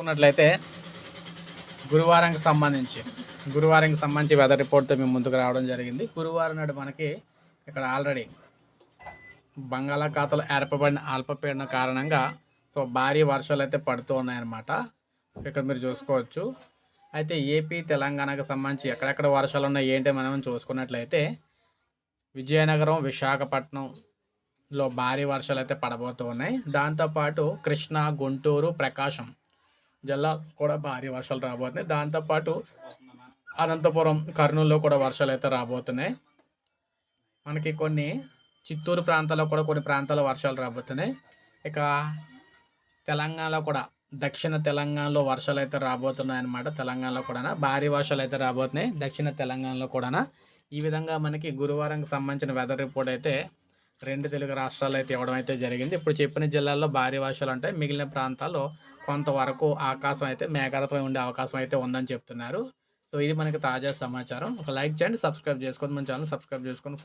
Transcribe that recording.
చూసుకున్నట్లయితే గురువారంకి సంబంధించి గురువారంకి సంబంధించి వెదర్ రిపోర్ట్తో మేము ముందుకు రావడం జరిగింది. గురువారం నాడు మనకి ఇక్కడ ఆల్రెడీ బంగాళాఖాతంలో ఏర్పబడిన అల్పపీడన కారణంగా సో భారీ వర్షాలు అయితే పడుతూ ఉన్నాయన్నమాట. ఇక్కడ మీరు చూసుకోవచ్చు. అయితే ఏపీ తెలంగాణకు సంబంధించి ఎక్కడెక్కడ వర్షాలు ఉన్నాయి ఏంటి మనం చూసుకున్నట్లయితే విజయనగరం విశాఖపట్నంలో భారీ వర్షాలు అయితే పడబోతూ ఉన్నాయి. దాంతోపాటు కృష్ణా గుంటూరు ప్రకాశం జిల్లా కూడా భారీ వర్షాలు రాబోతున్నాయి. దాంతోపాటు అనంతపురం కర్నూలులో కూడా వర్షాలు అయితే రాబోతున్నాయి. మనకి కొన్ని చిత్తూరు ప్రాంతాల్లో కూడా కొన్ని ప్రాంతాల్లో వర్షాలు రాబోతున్నాయి. ఇక తెలంగాణలో కూడా దక్షిణ తెలంగాణలో వర్షాలు అయితే రాబోతున్నాయి అన్నమాట. తెలంగాణలో కూడా భారీ వర్షాలు అయితే రాబోతున్నాయి. దక్షిణ తెలంగాణలో కూడా ఈ విధంగా మనకి గురువారంకి సంబంధించిన వెదర్ రిపోర్ట్ అయితే రెండు తెలుగు రాష్ట్రాలు అయితే ఇవ్వడం అయితే జరిగింది. ఇప్పుడు చెప్పిన జిల్లాల్లో భారీ వర్షాలు ఉంటాయి మిగిలిన ప్రాంతాల్లో కొంతవరకు ఆకాశం అయితే మేఘాలతో ఉండే అవకాశం అయితే ఉందని చెప్తున్నారు. సో ఇది మనకి తాజా సమాచారం. ఒక లైక్ చేయండి సబ్స్క్రైబ్ చేసుకోండి. మన ఛానల్ సబ్స్క్రైబ్ చేసుకొని